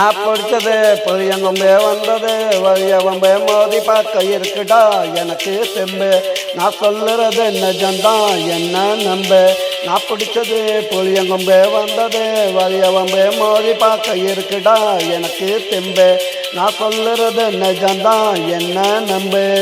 நான் படித்தது புளியங்கொம்பே வந்தது. வழியவம்பே மோதி பார்க்க இருக்குடா. எனக்கு செம்பு. நான் சொல்லுறது நிஜம்தான். என்ன நம்பு? நான் பிடிச்சது புளியங்கொம்பே வந்தது. வழியவம்பே மோதி பார்க்க இருக்குடா. எனக்கு தெம்பு நான் சொல்லுறது நிஜம்தான். என்ன நம்பு?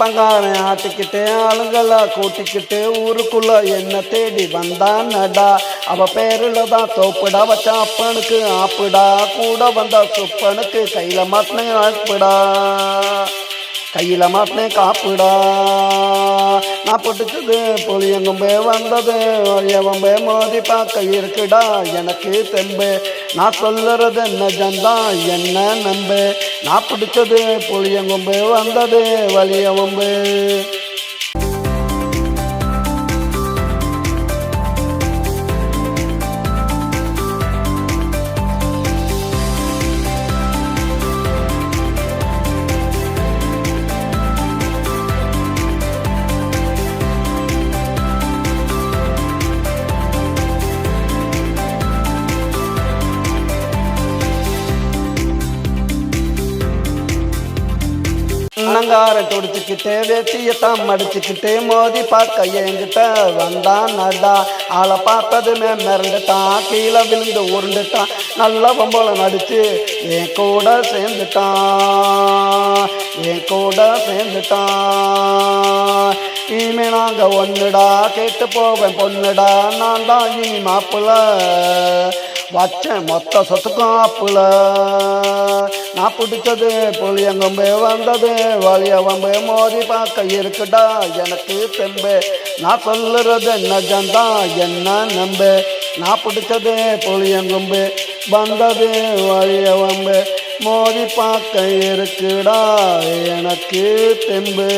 அப்பங்காரன் ஆட்டிக்கிட்டு ஆளுங்களா கூட்டிக்கிட்டு ஊருக்குள்ள என்ன தேடி வந்தான் நடா? அவ பேருல தான் தோப்புடா வச்ச அப்பனுக்கு ஆப்புடா. கூட வந்த சுப்பனுக்கு கையில மாட்டின ஆப்புடா. கையில மாட்டேன் காப்புடா. நான் பொட்டுச்சது புளியங்கும்பே வந்தது எவம்பே மோதி பார்க்க இருக்குடா. எனக்கு தெம்பு. நான் சொல்லுறது நிஜம்தான் என்ன நம்பு? நான் பிடிச்சது புளியங்கொம்பு வந்தது வலியவம்பு அண்ணங்கார துடிச்சுக்கிட்டு வேட்டியத்தான் மடிச்சுக்கிட்டு மோதி பார்க்க என்கிட்ட வந்தான் நடா. ஆளை பார்த்ததுமே மிரண்டுட்டான் கீழே விழுந்து உருண்டுட்டான். நல்ல பொம்பளை நடிச்சு என் கூட சேர்ந்துட்டான் என் கூட சேர்ந்துட்டான். இனிமே நாங்க ஒன்றுடா கேட்டு போவேன் பொண்ணுடா. நான் தான் இனி மாப்பிள்ள. வச்சேன் மொத்த சொத்துக்கும் ஆப்புல நான் பிடிச்சது புளியங்கொம்பு வந்தது வலியவம்பு மோதி பார்க்க இருக்குடா எனக்கு தெம்பு. நான் சொல்லுறது நிஜம்தான் என்ன நம்பு. நான் பிடிச்சது புளியங்கொம்பு வந்தது வலியவம்பு மோதி பார்க்க இருக்குடா எனக்கு தெம்பு.